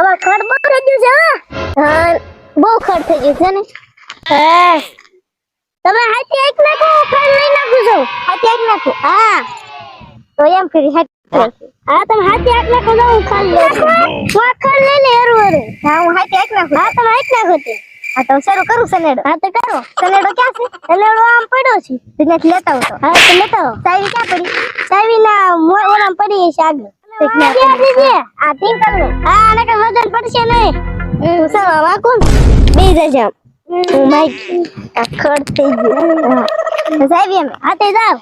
હવે ખડ બહુ થઈ ગયું છે હા. બહુ ખડ થઈ ગયું છે ને. હા. તમે હાથી એક નાખો ખડ લઈ નાખું છું. હાથી એક નાખો. હા. તો એમ કરી હાથી હા. તમે હાથી એક નાખો તો હું ખડ લઉં. છું ખડ લઈ લે હરું હરું. હા હું હાથી એક નાખું હા તમે એક નાખો તે. હા તો શરૂ કરું સનેડો? હા તો કરો. સનેડો ક્યાં છે? સનેડો આમ પડ્યો છે. ત્યાંથી લેતા આવતો તો. હા તો લેતા આવો ચાવી ક્યાં પડી? ચાવી ના મોય ઓલામ પડી છે આગળ. ઠીક ના આ હા આને કઈ વજન પડશે નહીં. હું સવા વાકું બે જજો હું માઈક થઈ ગયું. તો તે જાવ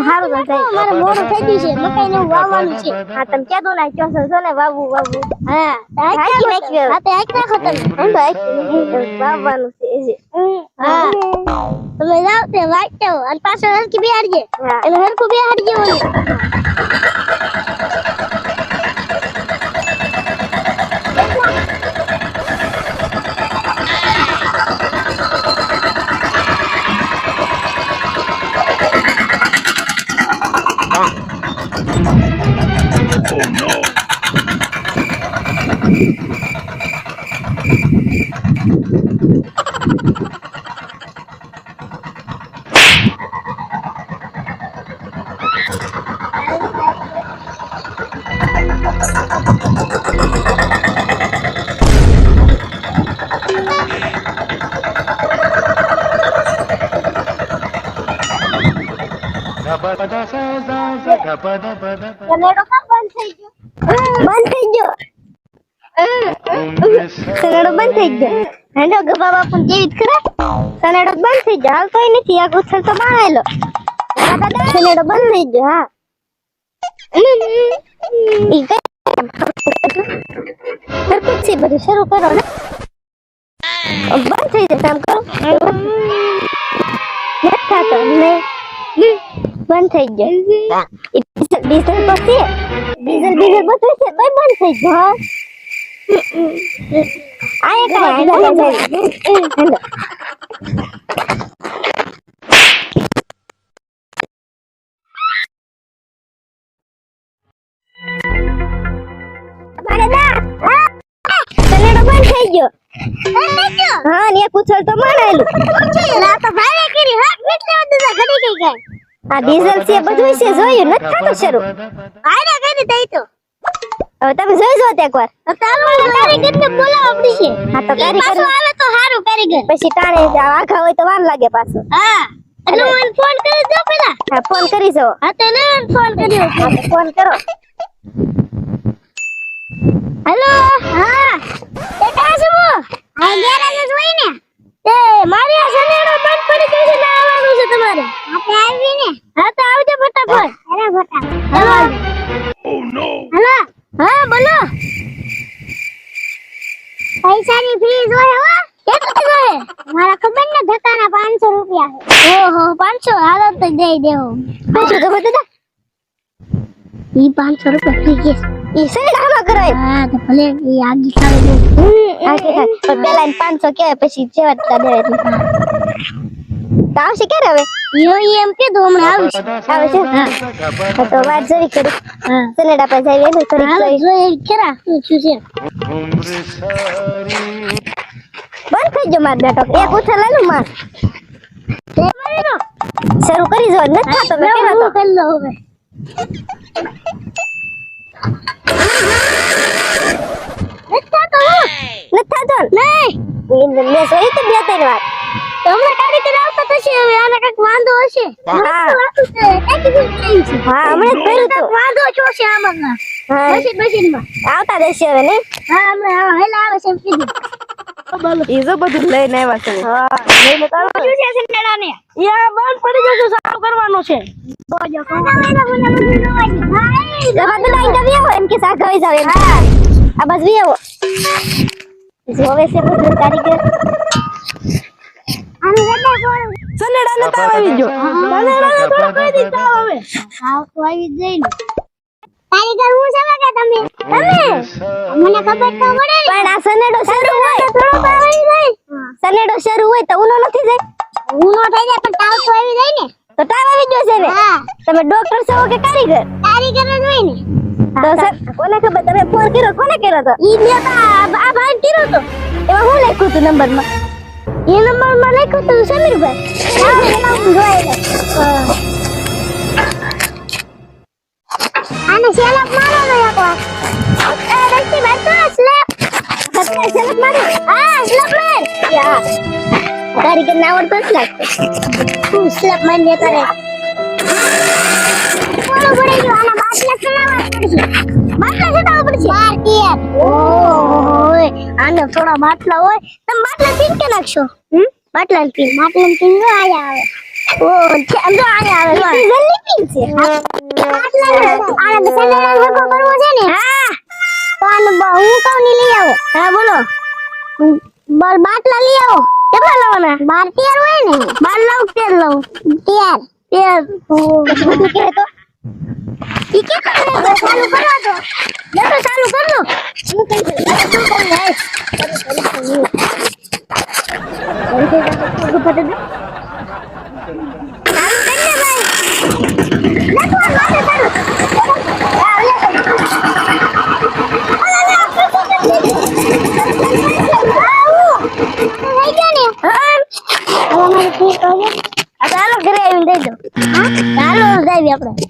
હારું તો ચાવી મારે મોડું થઈ ગયું છે. મકાઈ ને વાવવાનું છે. હા તમે ક્યાં ના ક્યાં છો છો ને વાવું વાવું હા તો આંખ હાંકી નાખો. નાખ્યો. હા તે નાખો તમે. તો વાવવાનું છે હા. તમે જાવ તે વાંચો અને પાછળ હરકી બિહાડજે. હા. એટલે હરકું બિહારજે ઓલી. No. da, da, da, da, da, da, da, da, da, da, da, Sanedo બંધ થઈ ગયો. હેંડો, ગભા બાપુ જીવિત ખરા? સનેડો બંધ થઈ ગયો. હાલ કોઈ નથી. આ ગુથલ તો બાળેલો સનેડો બંધ થઈ ગયો, હા. બધું થઈ જશે ગયો. ડીઝલ તોય હા ને પૂછલ તો માણેલું આ તો ભારે કરી હાથ એટલે બધું ઘડી ગઈ ગઈ આ ડીઝલ છે બધું છે જોયું નથી થતું શરૂ ભારે કરી દઈ તો હવે તમે જોઈ જો એકવાર. કારીગર ને બોલાવવા પડશે. હા તો કારીગર આવે તો સારું કારીગર પછી ટાણે આખા હોય તો વાર લાગે પાછો. હા એટલે હું ફોન કરી દઉં પેલા. હા ફોન કરી જો હા તો ને ફોન કર્યો. હા ફોન કરો. હેલો હા. તે કાં છો આ ગેરેજ જોઈને એ મારી આ 500 હાલો તો દઈ દેવો. પૂછો તો બધા ઈ 500 રૂપિયા થઈ ગયા. ઈ સનેડામાં કરો કરાય? હા તો ભલે ઈ આગી ખાવે દે. પણ પેલા 500 કહેવાય પછી જેવા તા દે એટલે. તો આવશે ક્યારે હવે? યો ઈ એમ કીધું હમણાં આવશે. આવશે? હા. તો વાત જરી કરી. હા. સનેડા પાસે જઈએ ને કરી તો જોઈ. જોઈએ ખરા શું છે? બંધ થઈ ગયો માર બેટો એક ઉથલ લેલું માર. શરૂ કરી જો નથી ખાતો મેં કહેતો તો. કરી લઉં હવે. નથી ખાતો નથી ખાતો નહીં. ઈ મેં જોઈ તો બે ત્રણ વાર. તમને કાઢી કારીગર આવતા થશે હવે આને કંઈક વાંધો હશે? હા. હમણાં કર્યું તો વાંધો છો છે આમાં હા. મશીન મશીનમાં આવતા દેશે હવે ને હા હમણાં હેલા આવે છે એમ કીધું. ઈ જો બધું લઈને આવ્યા છે. હા લઈને તો શું છે સિંગડાને યા બંધ પડી જશે સારું કરવાનું છે. બોજો કોના મને મને બધું નવાઈ ભાઈ તો બધું લાઈન તો વ્યાવો એમ કે શાક આવી જાવ એમ. આ બસ વ્યાવો જોવે છે બધું કારીગર આનું એટલે બોલ સનેડાને તાવ આવી ગયો. સનેડાને થોડો કહી દી તાવ તો આવી જ કારીગર હું છે કે તમે તમે? મને ખબર તો પડે પણ આ સનેડો શરૂ હોય. થોડો તો આવી જાય. સનેડો શરૂ હોય તો ઉનો નથી જાય. હું નો થઈ જાય પણ તાવ તો આવી જાય ને. તો ટાઈમ આવી ગયો છે ને. તમે ડોક્ટર છો કે કારીગર? કારીગર જ હોય ને. તો સર કોને ખબર? તમે ફોન કર્યો? કોને કર્યો તો ઈ મેં તો આ આ ભાઈ કર્યો તો. એમાં હું લખ્યું હતું નંબરમાં? એ નંબરમાં લખ્યું હતું સમીરભાઈ હા એમાં હું. જોઈ સત્ય સેલક મારો હા સ્લેપ માર યા કારીગર ના આવડતો જ લાગતો તું સ્લેપ માર ને કરે કોનો પડી ગયો આના બાટલા ચડાવવા પડશે બાટલા ચડાવવા પડશે ટીયર ઓય આને થોડા બાટલા હોય તમે બાટલા પીન કે નાખશો હમ બાટલા પીન બાટલા પીન નો આયા આવે ઓ આમ તો આયા આવે જલ્દી પીન છે બાટલા આને સેન્ડલ હરકો કરવો છે ને હા તો બહુ કહું લઈ આવો. હા બોલો. બાર બાટલા લઈ આવો. કેટલા લાવવાના બાર તેર હોય ને. બાર લાવ તેર લાવ? તેર. તેર. બધું કહે તો ઈ ચાલુ લે તો ચાલુ કર લો હું કઈ દઉં તું કરી? ચાલુ કરી દે ભાઈ લે તો આ માથે ચાલુ હા લે થઈ ગયા ને હા હવે મારે ઠીક હો ગયા આ ચાલો ઘરે આવીને દઈ દો હા ચાલો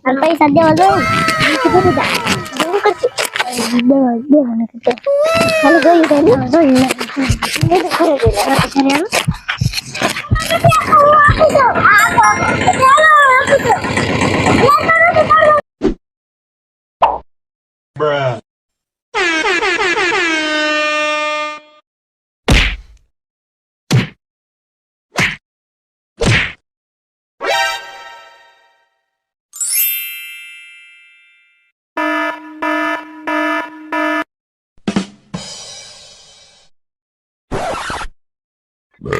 જાવી આપણે અને પૈસા